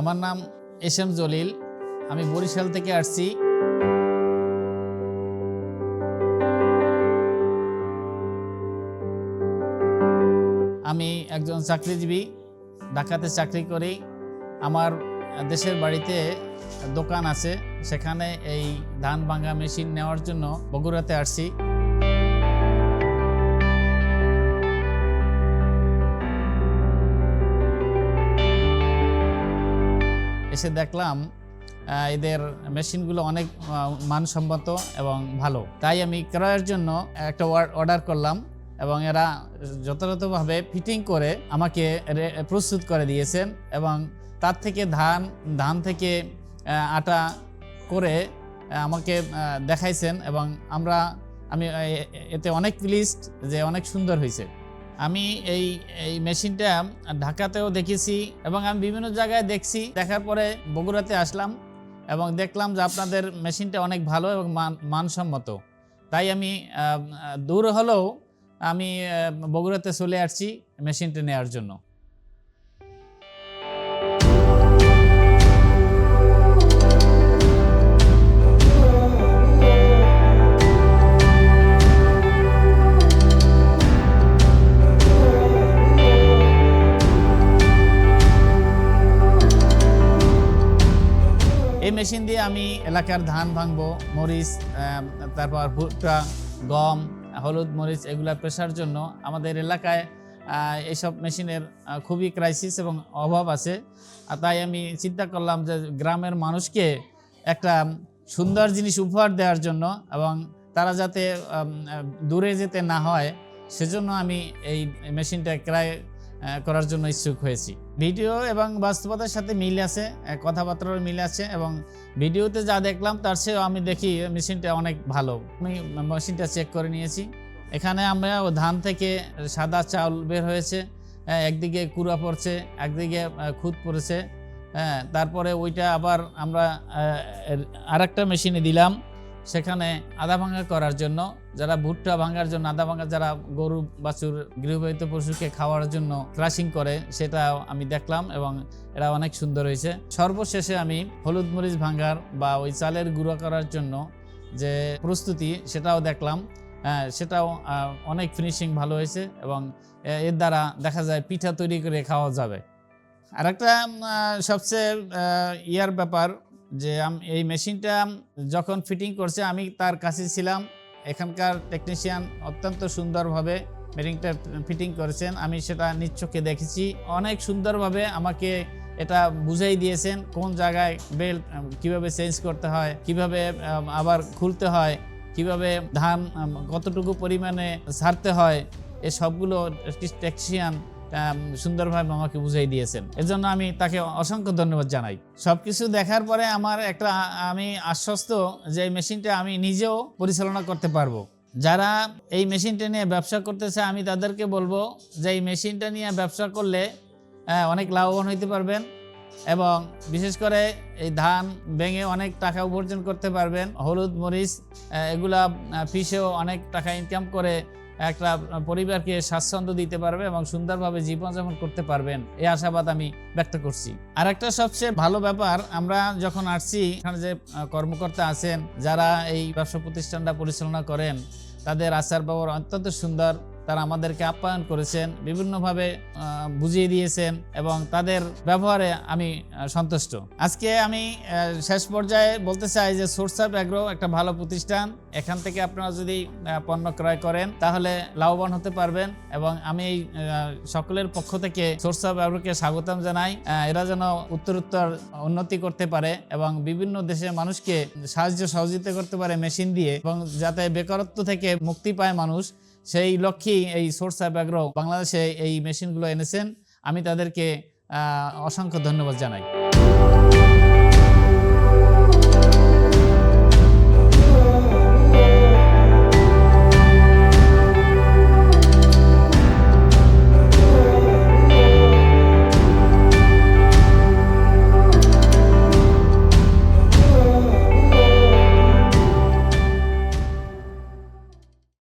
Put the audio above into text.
আমার নাম S M Jalil. আমি বরিশাল থেকে আসছি। আমি একজন চাকরিজীবী, ঢাকাতে চাকরি করি। আমার দেশের বাড়িতে দোকান আছে। সেখানে এই ধান ভাঙা মেশিন নেওয়ার জন্য বগুড়াতে আসছি। এসে দেখলাম এদের মেশিনগুলো অনেক মানসম্মত এবং ভালো। তাই আমি ক্রয়ের জন্য একটা অর্ডার করলাম এবং এরা যথাযথভাবে ফিটিং করে আমাকে প্রস্তুত করে দিয়েছেন এবং তার থেকে ধান ধান থেকে আটা করে আমাকে দেখাইছেন এবং আমরা, আমি এতে অনেক প্লিজড যে অনেক সুন্দর হয়েছে আমি এই এই মেশিনটা ঢাকাতেও দেখেছি এবং আমি বিভিন্ন জায়গায় দেখছি। দেখার পরে বগুড়াতে আসলাম এবং দেখলাম যে আপনাদের মেশিনটা অনেক ভালো এবং মান, মানসম্মত। তাই আমি দূর হলেও আমি বগুড়াতে চলে আসছি মেশিনটা নেওয়ার জন্য। এই মেশিন দিয়ে আমি এলাকার ধান ভাঙবো, মরিচ তারপর ভুট্টা, গম, হলুদ মরিচ এগুলা পেশার জন্য আমাদের এলাকায় এইসব মেশিনের খুবই ক্রাইসিস এবং অভাব আছে। আর তাই আমি চিন্তা করলাম যে গ্রামের মানুষকে একটা সুন্দর জিনিস উপহার দেওয়ার জন্য এবং তারা যাতে দূরে যেতে না হয়, সেজন্য আমি এই মেশিনটা ক্রয় করার জন্য ইচ্ছুক হয়েছি। ভিডিও এবং বাস্তবতার সাথে মিল আছে কথাবার্তার মিল আছে এবং ভিডিওতে যা দেখলাম তার চেয়েও আমি দেখি মেশিনটা অনেক ভালো। আমি মেশিনটা চেক করে নিয়েছি। এখানে আমরা ধান থেকে সাদা চাউল বের হয়েছে হ্যাঁ, একদিকে কুড়া পড়ছে একদিকে খুদ পড়েছে হ্যাঁ তারপরে ওইটা আবার আমরা আরেকটা মেশিনে দিলাম। সেখানে আদা ভাঙা করার জন্য যারা ভুট্টা ভাঙার জন্য আদা ভাঙা যারা গরু বাছুর গৃহপালিত পশুকে খাওয়ার জন্য ক্রাশিং করে সেটা আমি দেখলাম এবং এটা অনেক সুন্দর হয়েছে। সর্বশেষে আমি হলুদ মরিচ ভাঙার বা ওই চালের গুঁড়ো করার জন্য যে প্রস্তুতি সেটাও দেখলাম। হ্যাঁ, সেটাও অনেক ফিনিশিং ভালো হয়েছে এবং এর দ্বারা দেখা যায় পিঠা তৈরি করে খাওয়া যাবে। আর একটা সবচেয়ে ইয়ার ব্যাপার যে আম- এই মেশিনটা যখন ফিটিং করছে, আমি তার কাছে ছিলাম। এখানকার টেকনিশিয়ান অত্যন্ত সুন্দরভাবে মেরিংটা ফিটিং করেছেন। আমি সেটা চোখে দেখেছি। অনেক সুন্দরভাবে আমাকে এটা বুঝাই দিয়েছেন, কোন জায়গায় বেল্ট কীভাবে চেঞ্জ করতে হয়, কীভাবে আবার খুলতে হয়, কীভাবে ধান কতটুকু পরিমাণে ছাড়তে হয়, এ সবগুলো টেকনিশিয়ান সুন্দরভাবে আমাকে বুঝাই দিয়েছেন। এজন্য আমি তাকে অসংখ্য ধন্যবাদ জানাই। সবকিছু দেখার পরে আমার একটা, আমি আশ্বস্ত যে মেশিনটা আমি নিজেও পরিচালনা করতে পারব। যারা এই মেশিনটা নিয়ে ব্যবসা করতেছে, আমি তাদেরকে বলব যে এই মেশিনটা নিয়ে ব্যবসা করলে অনেক লাভবান হইতে পারবেন এবং বিশেষ করে এই ধান ভেঙে অনেক টাকা উপার্জন করতে পারবেন। হলুদ, মরিচ এগুলা পিষেও অনেক টাকা ইনকাম করে একটা পরিবারকে স্বাচ্ছন্দ্য দিতে পারবে এবং সুন্দরভাবে জীবনযাপন করতে পারবেন। এই আশাবাদ আমি ব্যক্ত করছি। আর একটা সবচেয়ে ভালো ব্যাপার, আমরা যখন আসছি, এখানে যে কর্মকর্তা আছেন, যারা এই ব্যবসা প্রতিষ্ঠানটা পরিচালনা করেন, তাদের আচার ব্যবহার অত্যন্ত সুন্দর। তারা আমাদেরকে আপ্যায়ন করেছেন, বিভিন্নভাবে বুঝিয়ে দিয়েছেন এবং তাদের ব্যবহারে আমি সন্তুষ্ট। আজকে আমি শেষ পর্যায়ে বলতে চাই যে সোর্স অফ অ্যাগ্রো একটা ভালো প্রতিষ্ঠান। এখান থেকে আপনারা যদি পণ্য ক্রয় করেন, তাহলে লাভবান হতে পারবেন এবং আমি এই সকলের পক্ষ থেকে সোর্স অফ অ্যাগ্রোকে স্বাগতম জানাই। এরা যেন উত্তরোত্তর উন্নতি করতে পারে এবং বিভিন্ন দেশের মানুষকে সাহায্য সহযোগিতা করতে পারে মেশিন দিয়ে এবং যাতে বেকারত্ব থেকে মুক্তি পায় মানুষ। সেই লক্ষ্যেই এই সোর্স অ্যাগ্রো বাংলাদেশে এই মেশিনগুলো এনেছেন। আমি তাদেরকে অসংখ্য ধন্যবাদ জানাই।